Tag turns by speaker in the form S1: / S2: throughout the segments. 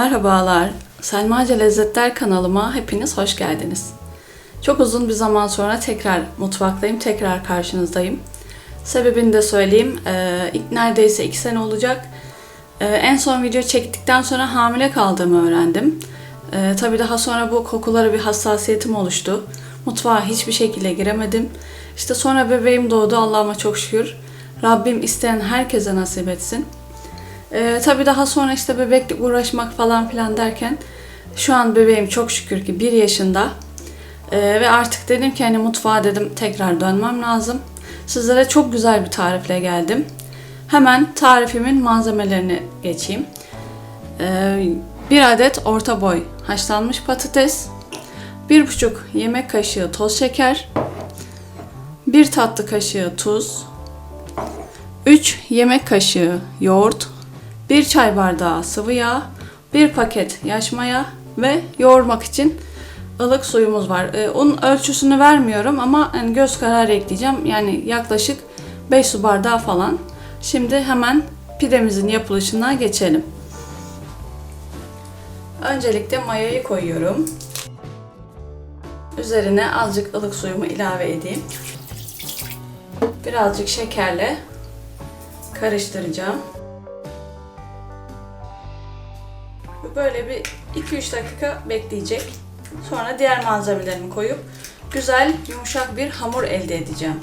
S1: Merhabalar, Selmaca Lezzetler kanalıma hepiniz hoş geldiniz. Çok uzun bir zaman sonra tekrar mutfaktayım, tekrar karşınızdayım. Sebebini de söyleyeyim, ee, neredeyse iki sene olacak. Ee, en son video çektikten sonra hamile kaldığımı öğrendim. Ee, tabii daha sonra bu kokulara bir hassasiyetim oluştu. Mutfağa hiçbir şekilde giremedim. İşte sonra bebeğim doğdu Allah'ıma çok şükür. Rabbim isteyen herkese nasip etsin. Ee, tabii daha sonra işte bebekle uğraşmak falan filan derken şu an bebeğim çok şükür ki 1 yaşında. Ee, ve artık dedim ki hani mutfağa dedim tekrar dönmem lazım. Sizlere çok güzel bir tarifle geldim. Hemen tarifimin malzemelerini geçeyim. Ee, bir adet orta boy haşlanmış patates, bir buçuk yemek kaşığı toz şeker, bir tatlı kaşığı tuz, 3 yemek kaşığı yoğurt, 1 çay bardağı sıvı yağ, 1 paket yaş maya ve yoğurmak için ılık suyumuz var. Ee, un ölçüsünü vermiyorum ama yani göz kararı ekleyeceğim. Yani yaklaşık 5 su bardağı falan. Şimdi hemen pidemizin yapılışına geçelim. Öncelikle mayayı koyuyorum. Üzerine azıcık ılık suyumu ilave edeyim. Birazcık şekerle karıştıracağım. Böyle bir 2-3 dakika bekleyecek. Sonra diğer malzemelerimi koyup güzel yumuşak bir hamur elde edeceğim.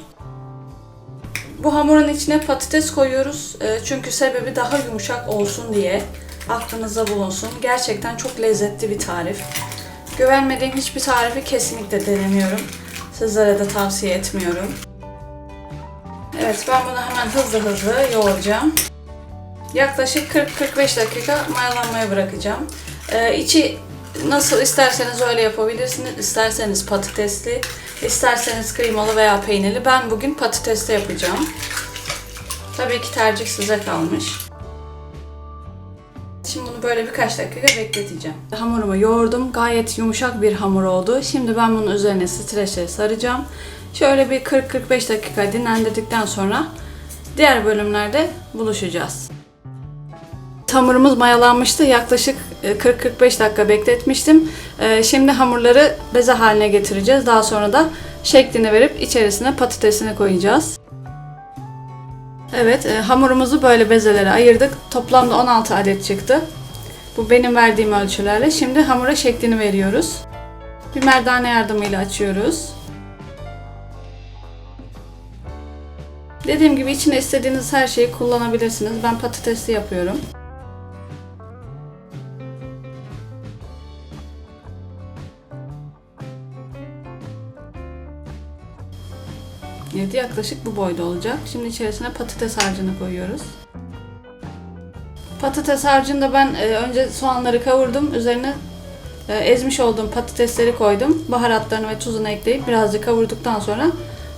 S1: Bu hamurun içine patates koyuyoruz. Ee, Çünkü sebebi daha yumuşak olsun diye aklınızda bulunsun. Gerçekten çok lezzetli bir tarif. Güvenmediğim hiçbir tarifi kesinlikle denemiyorum. Sizlere de tavsiye etmiyorum. Evet ben bunu hemen hızlı hızlı yoğuracağım. Yaklaşık 40-45 dakika mayalanmaya bırakacağım. Ee, içi nasıl isterseniz öyle yapabilirsiniz. İsterseniz patatesli, isterseniz kıymalı veya peynirli. Ben bugün patatesli yapacağım. Tabii ki tercih size kalmış. Şimdi bunu böyle birkaç dakika bekleteceğim. Hamurumu yoğurdum. Gayet yumuşak bir hamur oldu. Şimdi ben bunun üzerine streçle saracağım. Şöyle bir 40-45 dakika dinlendirdikten sonra diğer bölümlerde buluşacağız. Hamurumuz mayalanmıştı. Yaklaşık e, 40-45 dakika bekletmiştim. E, Şimdi hamurları beze haline getireceğiz. Daha sonra da şeklini verip içerisine patatesini koyacağız. Evet, e, hamurumuzu böyle bezelere ayırdık. Toplamda 16 adet çıktı. Bu benim verdiğim ölçülerle. Şimdi hamura şeklini veriyoruz. Bir merdane yardımıyla açıyoruz. Dediğim gibi içine istediğiniz her şeyi kullanabilirsiniz. Ben patatesli yapıyorum. Evet yaklaşık bu boyda olacak. Şimdi içerisine patates harcını koyuyoruz. Patates harcını da ben e, önce soğanları kavurdum. Üzerine e, ezmiş olduğum patatesleri koydum. Baharatlarını ve tuzunu ekleyip birazcık kavurduktan sonra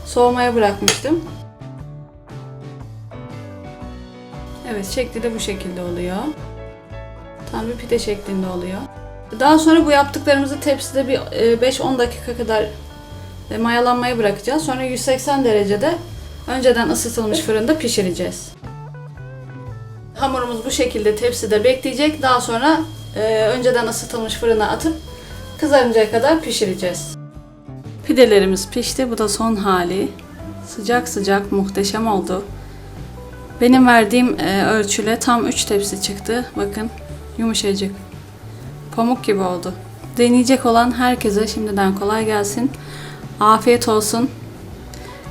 S1: soğumaya bırakmıştım. Evet şekli de bu şekilde oluyor. Tam bir pide şeklinde oluyor. Daha sonra bu yaptıklarımızı tepside bir e, 5-10 dakika kadar e, mayalanmaya bırakacağız. Sonra 180 derecede önceden ısıtılmış fırında pişireceğiz. Hamurumuz bu şekilde tepside bekleyecek. Daha sonra e, önceden ısıtılmış fırına atıp kızarıncaya kadar pişireceğiz. Pidelerimiz pişti. Bu da son hali. Sıcak sıcak muhteşem oldu. Benim verdiğim e, ölçüle tam 3 tepsi çıktı. Bakın yumuşacık. Pamuk gibi oldu. Deneyecek olan herkese şimdiden kolay gelsin. Afiyet olsun.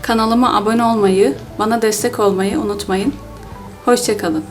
S1: Kanalıma abone olmayı, bana destek olmayı unutmayın. Hoşçakalın.